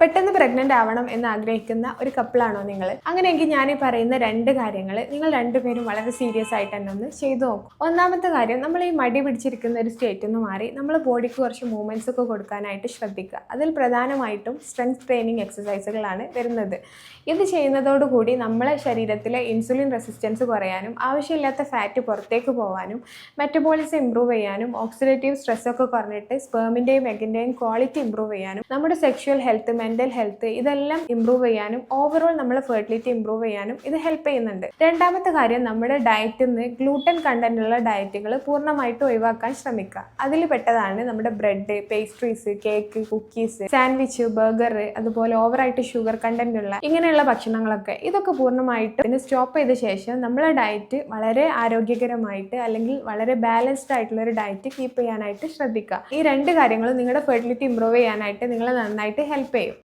പെട്ടെന്ന് പ്രഗ്നന്റ് ആവണം എന്ന് ആഗ്രഹിക്കുന്ന ഒരു കപ്പിളാണോ നിങ്ങൾ അങ്ങനെയെങ്കിൽ ഞാൻ ഈ പറയുന്ന രണ്ട് കാര്യങ്ങൾ നിങ്ങൾ രണ്ടുപേരും വളരെ സീരിയസ് ആയിട്ട് തന്നെ ഒന്ന് ചെയ്തു നോക്കും. ഒന്നാമത്തെ കാര്യം നമ്മൾ ഈ മടി പിടിച്ചിരിക്കുന്ന ഒരു സ്റ്റേറ്റിൽ നിന്ന് മാറി നമ്മൾ ബോഡിക്ക് കുറച്ച് മൂവ്മെന്റ്സ് ഒക്കെ കൊടുക്കാനായിട്ട് ശ്രദ്ധിക്കുക. അതിൽ പ്രധാനമായിട്ടും സ്ട്രെങ്ത് ട്രെയിനിങ് എക്സസൈസുകളാണ് വരുന്നത്. ഇത് ചെയ്യുന്നതോടുകൂടി നമ്മളെ ശരീരത്തിലെ ഇൻസുലിൻ റെസിസ്റ്റൻസ് കുറയാനും ആവശ്യമില്ലാത്ത ഫാറ്റ് പുറത്തേക്ക് പോകാനും മെറ്റബോളിസം ഇമ്പ്രൂവ് ചെയ്യാനും ഓക്സിഡേറ്റീവ് സ്ട്രെസ് ഒക്കെ കുറഞ്ഞിട്ട് സ്പേമിന്റെയും എഗിന്റെയും ക്വാളിറ്റി ഇമ്പ്രൂവ് ചെയ്യാനും നമ്മുടെ സെക്ഷുവൽ ഹെൽത്ത് മെന്റൽ ഹെൽത്ത് ഇതെല്ലാം ഇമ്പ്രൂവ് ചെയ്യാനും ഓവറോൾ നമ്മുടെ ഫെർട്ടിലിറ്റി ഇമ്പ്രൂവ് ചെയ്യാനും ഇത് ഹെൽപ്പ് ചെയ്യുന്നുണ്ട്. രണ്ടാമത്തെ കാര്യം നമ്മുടെ ഡയറ്റിൽ നിന്ന് ഗ്ലൂട്ടൻ കണ്ടന്റ് ഉള്ള ഡയറ്റുകൾ പൂർണമായിട്ട് ഒഴിവാക്കാൻ ശ്രമിക്കുക. അതിൽ പെട്ടതാണ് നമ്മുടെ bread pastries cake cookies sandwich burger അതുപോലെ ഓവറായിട്ട് ഷുഗർ കണ്ടന്റ് ഉള്ള ഇങ്ങനെയുള്ള ഭക്ഷണങ്ങളൊക്കെ. ഇതൊക്കെ പൂർണമായിട്ട് ഇതിന് സ്റ്റോപ്പ് ചെയ്ത ശേഷം നമ്മളെ ഡയറ്റ് വളരെ ആരോഗ്യകരമായിട്ട് അല്ലെങ്കിൽ വളരെ ബാലൻസ്ഡ് ആയിട്ടുള്ള ഒരു ഡയറ്റ് കീപ്പ് ചെയ്യാനായിട്ട് ശ്രദ്ധിക്കുക. ഈ രണ്ട് കാര്യങ്ങളും നിങ്ങളുടെ ഫെർട്ടിലിറ്റി ഇമ്പ്രൂവ് ചെയ്യാനായിട്ട് നിങ്ങളെ നന്നായിട്ട് ഹെൽപ്പ് ചെയ്യും.